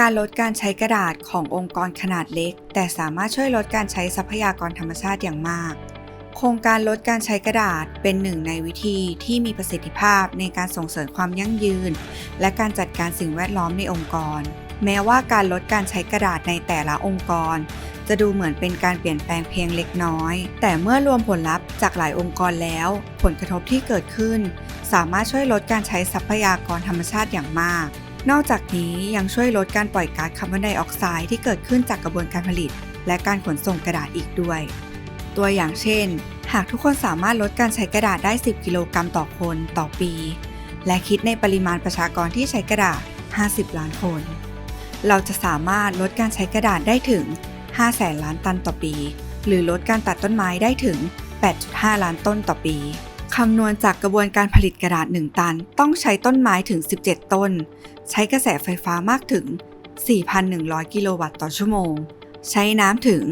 การลดการใช้กระดาษขององค์กรขนาดเล็ก แต่สามารถช่วยลดการใช้ทรัพยากรธรรมชาติอย่างมาก โครงการลดการใช้กระดาษเป็นหนึ่งในวิธีที่มีประสิทธิภาพในการส่งเสริมความยั่งยืน และการจัดการสิ่งแวดล้อมในองค์กร แม้ว่าการลดการใช้กระดาษในแต่ละองค์กร จะดูเหมือนเป็นการเปลี่ยนแปลงเพียงเล็กน้อย แต่เมื่อรวมผลลัพธ์จากหลายองค์กรแล้ว ผลกระทบที่เกิดขึ้น สามารถช่วยลดการใช้ทรัพยากรธรรมชาติอย่างมาก นอกจากนี้ยังช่วยลดการปล่อยก๊าซคาร์บอนไดออกไซด์ที่เกิดขึ้นจากกระบวนการผลิต และการขนส่งกระดาษอีกด้วย ตัวอย่างเช่น หากทุกคนสามารถลดการใช้กระดาษได้ 10 กิโลกรัมต่อคนต่อปี และคิดในปริมาณประชากรที่ใช้กระดาษ 50 ล้านคน เราจะสามารถลดการใช้กระดาษได้ถึง 5 แสนล้านตันต่อปี หรือลดการตัดต้นไม้ได้ถึง 8.5 ล้านต้นต่อปี คำนวณจากกระบวนการผลิตกระดาษ 1 ตัน ต้องใช้ต้นไม้ถึง 17 ต้น ใช้กระแสไฟฟ้ามากถึง 4,100 กิโลวัตต์ต่อชั่วโมง ใช้น้ำถึง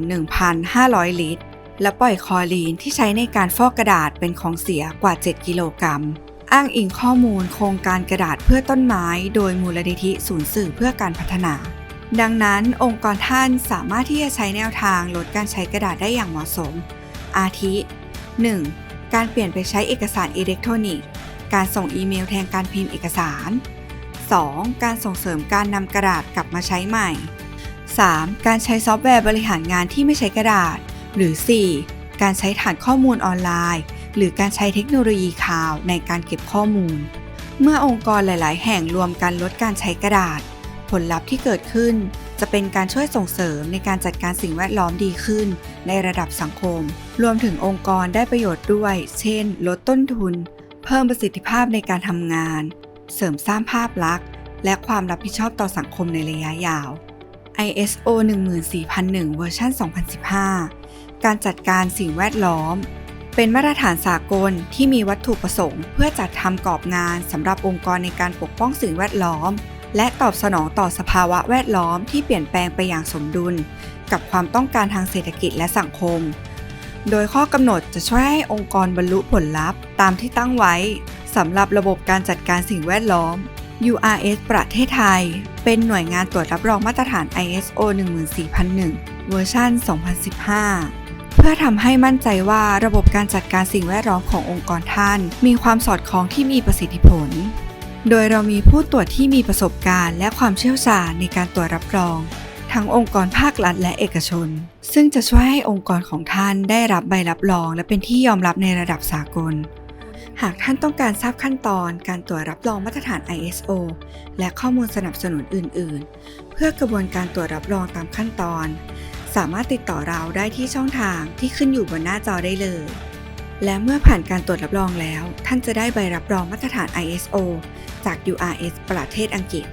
31,500 ลิตร และปล่อยคอรีนที่ใช้ในการฟอกกระดาษเป็นของเสียกว่า 7 กิโลกรัม อ้างอิงข้อมูลโครงการกระดาษเพื่อต้นไม้ โดยมูลนิธิศูนย์สื่อเพื่อการพัฒนา ดังนั้นองค์กรท่านสามารถที่จะใช้แนวทางลดการใช้กระดาษได้อย่างเหมาะสม อาทิ 1. การเปลี่ยนไปใช้เอกสารอิเล็กทรอนิกส์ การส่งอีเมลแทนการพิมพ์เอกสาร 2. การส่งเสริมการนำกระดาษกลับมาใช้ใหม่ 3. การใช้ซอฟต์แวร์บริหารงานที่ไม่ใช้กระดาษ หรือ 4. การใช้ฐานข้อมูลออนไลน์ หรือการใช้เทคโนโลยีข่าวในการเก็บข้อมูล เมื่อองค์กรหลาย ๆ แห่งรวมกันลดการใช้กระดาษ ผลลัพธ์ที่เกิดขึ้น จะเป็นการช่วยส่งเสริมในการจัดการสิ่งแวดล้อมดีขึ้น ในระดับสังคม รวมถึงองค์กรได้ประโยชน์ด้วย เช่น ลดต้นทุน เพิ่มประสิทธิภาพในการทำงาน เสริมสร้างภาพลักษณ์ และความรับผิดชอบต่อสังคมในระยะยาว ISO 14001 เวอร์ชัน2015 การจัดการสิ่งแวดล้อม เป็นมาตรฐานสากลที่มีวัตถุประสงค์ เพื่อจัดทำกรอบงานสำหรับองค์กรในการปกป้องสิ่งแวดล้อม และตอบสนองต่อสภาวะแวดล้อมที่เปลี่ยนแปลงไปอย่างสมดุล กับความต้องการทางเศรษฐกิจและสังคม โดยข้อกำหนดจะช่วยให้องค์กรบรรลุผลลัพธ์ตามที่ตั้งไว้สำหรับระบบการจัดการสิ่งแวดล้อม URS ประเทศไทย เป็นหน่วยงานตรวจรับรองมาตรฐาน ISO 14001 เวอร์ชัน2015เพื่อทำให้มั่นใจว่าระบบการจัดการสิ่งแวดล้อมขององค์กรท่าน มีความสอดคล้องที่มีประสิทธิผล โดยเรามีผู้ตรวจที่มีประสบการณ์และความเชี่ยวชาญในการตรวจรับรอง ทั้งองค์กรภาครัฐและเอกชน ซึ่งจะช่วยให้องค์กรของท่านได้รับใบรับรอง และเป็นที่ยอมรับในระดับสากล หากท่านต้องการทราบขั้นตอนการตรวจรับรองมาตรฐาน ISO และข้อมูลสนับสนุนอื่น ๆ เพื่อกระบวนการตรวจรับรองตามขั้นตอน สามารถติดต่อเราได้ที่ช่องทางที่ขึ้นอยู่บนหน้าจอได้เลย และเมื่อผ่านการตรวจรับรองแล้ว ท่านจะได้ใบรับรองมาตรฐาน ISO จาก URS ประเทศอังกฤษ